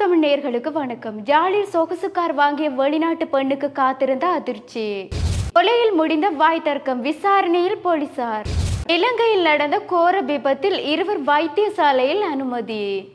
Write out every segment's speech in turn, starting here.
தமிழ் நேயர்களுக்கு வணக்கம். ஜாலியில் சொகுசு கார் வாங்கிய வெளிநாட்டு பெண்ணுக்கு காத்திருந்த அதிர்ச்சி. கொலையில் முடிந்த வாய் தர்க்கம் விசாரணையில் போலீசார். இலங்கையில் நடந்த கோர விபத்தில் இருவர் வைத்தியசாலையில் அனுமதி.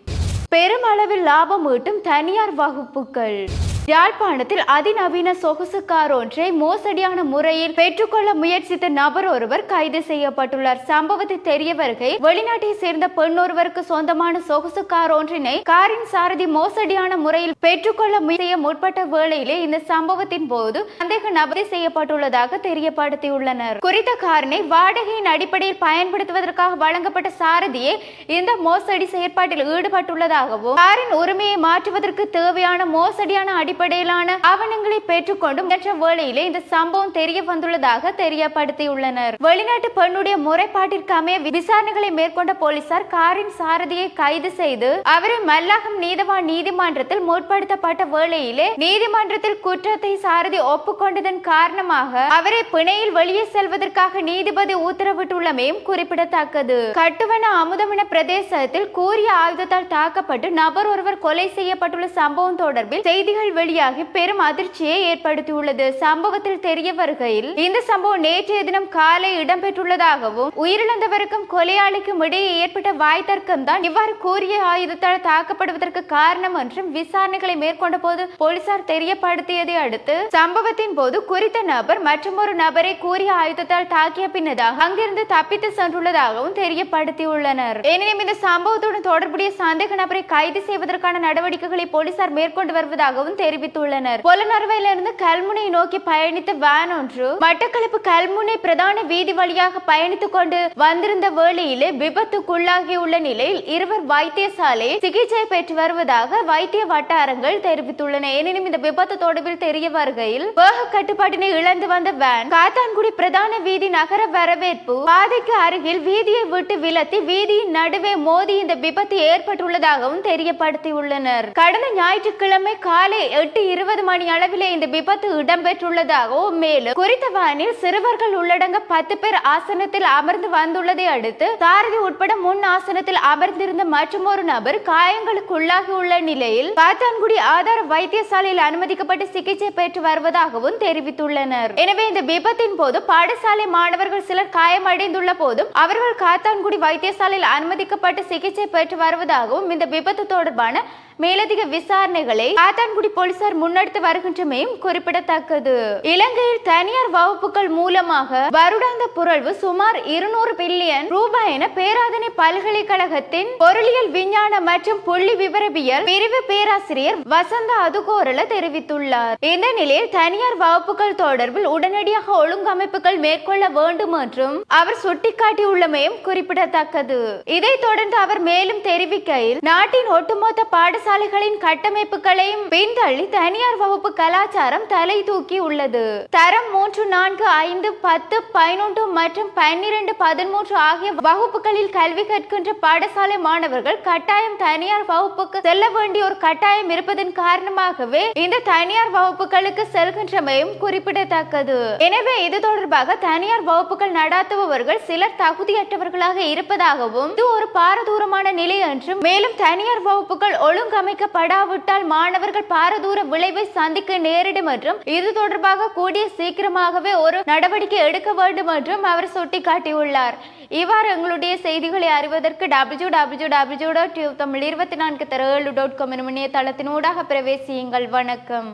பெருமளவில் லாபம் ஈட்டும் தனியார் வகுப்புகள். யாழ்ப்பாணத்தில் அதிநவீன சொகுசு கார் ஒன்றை மோசடியான முறையில் பெற்றுக்கொள்ள முயற்சித்த நபர் ஒருவர் கைது செய்யப்பட்டுள்ளார். சம்பவத்தை தெரிய வருகை வெளிநாட்டை சேர்ந்த பெண் ஒருவருக்கு சொந்தமான சொகுசு கார் ஒன்றினை காரின் சாரதி மோசடியான முறையில் பெற்றுக்கொள்ள முயற்சிய முற்பட்ட வேளையிலே இந்த சம்பவத்தின் போது சந்தேக நபர் செய்யப்பட்டுள்ளதாக தெரியப்படுத்தியுள்ளனர். குறித்த காரினை வாடகையின் அடிப்படையில் பயன்படுத்துவதற்காக வழங்கப்பட்ட சாரதியே இந்த மோசடி செயற்பாட்டில் ஈடுபட்டுள்ளதாகவும் காரின் உரிமையை மாற்றுவதற்கு தேவையான மோசடியான அடி அடிப்படையிலான ஆவணங்களை பெற்றுக்கொண்டு முயன்ற வேளையிலே இந்த சம்பவம் தெரிய வந்துள்ளதாக தெரியப்படுத்தியுள்ளனர். வெளிநாட்டு பெண்ணுடைய முறைப்பாட்டிற்கு அமைய விசாரணைகளை மேற்கொண்ட போலீசார் காரின் சாரதியை கைது செய்து அவரை மல்லாகம் நீதவான் நீதிமன்றத்தில் முற்படுத்தப்பட்ட வேளையிலே நீதிமன்றத்தில் குற்றத்தை சாரதி ஒப்புக்கொண்டதன் காரணமாக அவரை பிணையில் வெளியே செல்வதற்காக நீதிபதி உத்தரவிட்டுள்ளமையும் குறிப்பிடத்தக்கது. கட்டுவன அமுதமன பிரதேசத்தில் கூறிய ஆயுதத்தால் தாக்கப்பட்டு நபர் ஒருவர் கொலை செய்யப்பட்டுள்ள சம்பவம் தொடர்பில் செய்திகள் வெளியாகி பெரும் அதிர்ச்சியை ஏற்படுத்தியுள்ளது. சம்பவத்தில் தெரிய வருகையில் இந்த சம்பவம் நேற்றைய தினம் காலை இடம்பெற்றுள்ளதாகவும் உயிரிழந்தவருக்கும் கொலையாளிக்கும் இடையே ஏற்பட்ட வாய் தர்க்கம் தான் இவ்வாறு கூறிய ஆயுதத்தால் தாக்கப்படுவதற்கு காரணம் என்றும் விசாரணைகளை மேற்கொண்ட போது போலீசார் தெரியப்படுத்தியதை அடுத்து சம்பவத்தின் போது குறித்த நபர் மற்றொரு நபரை கூறிய ஆயுதத்தால் தாக்கிய பின்னதாக அங்கிருந்து தப்பித்து சென்றுள்ளதாகவும் தெரியப்படுத்தியுள்ளனர். எனினும் இந்த சம்பவத்துடன் தொடர்புடைய சந்தேக நபரை கைது செய்வதற்கான நடவடிக்கைகளை போலீசார் மேற்கொண்டு வருவதாகவும் தெரிவித்துள்ளனர். பொலனறுவையிலிருந்து கல்முனை நோக்கி பயணித்த வேன் ஒன்று மட்டக்களப்பு கல்முனை பிரதான வீதி வழியாக பயணித்துக் கொண்டு வந்திருந்த வேளையிலே விபத்துக்குள்ளாகியுள்ள நிலையில் இருவர் வைத்தியசாலை சிகிச்சை பெற்று வருவதாக வைத்திய வட்டாரங்கள் தெரிவித்துள்ளன. எனினும் இந்த விபத்து தொடர்பில் தெரிய வருகையில் வேக கட்டுப்பாட்டினை இழந்து வந்த வேன் காத்தான்குடி பிரதான வீதி நகர வரவேற்பு பாதைக்கு அருகில் வீதியை விட்டு விலத்தி வீதியின் நடுவே மோதி இந்த விபத்து ஏற்பட்டுள்ளதாகவும் தெரியப்படுத்தியுள்ளனர். கடந்த ஞாயிற்றுக்கிழமை காலை எட்டு இருபது மணி அளவிலே இந்த விபத்து இடம்பெற்றுள்ளதாகவும் மேலும் குறித்த வானில் சிறுவர்கள் உள்ளடங்க பத்து பேர் ஆசனத்தில் அமர்ந்து வந்துள்ளதை அடுத்து சாரதி உட்பட முன் ஆசனத்தில் அமர்ந்திருந்த மற்றொரு நபர் காயங்களுக்குள்ளாகி உள்ள நிலையில் காத்தான்குடி ஆதார வைத்தியசாலையில் அனுமதிக்கப்பட்டு சிகிச்சை பெற்று வருவதாகவும் தெரிவித்துள்ளனர். எனவே இந்த விபத்தின் போது பாடசாலை மாணவர்கள் சிலர் காயமடைந்துள்ள போதும் அவர்கள் காத்தான்குடி வைத்தியசாலையில் அனுமதிக்கப்பட்டு சிகிச்சை பெற்று வருவதாகவும் இந்த விபத்து தொடர்பான மேலதிக விசாரணைகளை காத்தான்குடி போலீசார் முன்னெடுத்து வருகின்றமையும் குறிப்பிடத்தக்கது. இலங்கையில் தனியார் வகுப்புகள் மூலமாக வருடாந்த புரள்வு சுமார் இருநூறு பில்லியன் ரூபாய் என பேராதனை பல்கலைக்கழகத்தின் பொருளியல் விஞ்ஞான மற்றும் புள்ளி விவரவியல் பிரிவு பேராசிரியர் வசந்த அதுகோரல தெரிவித்துள்ளார். இந்த நிலையில் தனியார் வகுப்புகள் தொடர்பில் உடனடியாக ஒழுங்கமைப்புகள் மேற்கொள்ள வேண்டும் என்றும் அவர் சுட்டிக்காட்டியுள்ளமையும் குறிப்பிடத்தக்கது. இதைத் தொடர்ந்து அவர் மேலும் தெரிவிக்கையில் நாட்டின் ஒட்டுமொத்த பாடசாலைகளின் கட்டமைப்புகளையும் பின்தள்ளி தனியார் வகுப்பு கலாச்சாரம் தலை தூக்கி உள்ளது. தரம் மூன்று நான்கு ஐந்து பத்து பதினொன்று மற்றும் பன்னிரண்டு பதிமூன்று ஆகிய வகுப்புகளில் கல்வி கற்கின்ற பாடசாலை மாணவர்கள் கட்டாயம் தனியார் வகுப்புக்கு செல்ல வேண்டிய ஒரு கட்டாயம் இருப்பதன் காரணமாகவே இந்த தனியார் வகுப்புகளுக்கு செல்கின்றமையும் குறிப்பிடத்தக்கது. எனவே இது தொடர்பாக தனியார் வகுப்புகள் நடாத்துபவர்கள் சிலர் தகுதியற்றவர்களாக இருப்பதாகவும் இது ஒரு பாரதூரமான நிலை என்றும் மேலும் தனியார் வகுப்புகள் ஒழுங்கமைக்கப்படாவிட்டால் மாணவர்கள் பாரதூர விளைவை சந்திக்க நேரிடும் என்றும் இது தொடர்பாக கூடிய சீக்கிரமாகவே ஒரு நடவடிக்கை எடுக்க வேண்டும் என்றும் அவர் சுட்டிக்காட்டியுள்ளார். இவ்வாறு எங்களுடைய செய்திகளை அறிவதற்கு W W W dot Tamil இருபத்தி நான்கு தர ஏழு டாட் காம் எனும் இணையதளத்தினூடாக பிரவேசியுங்கள். வணக்கம்.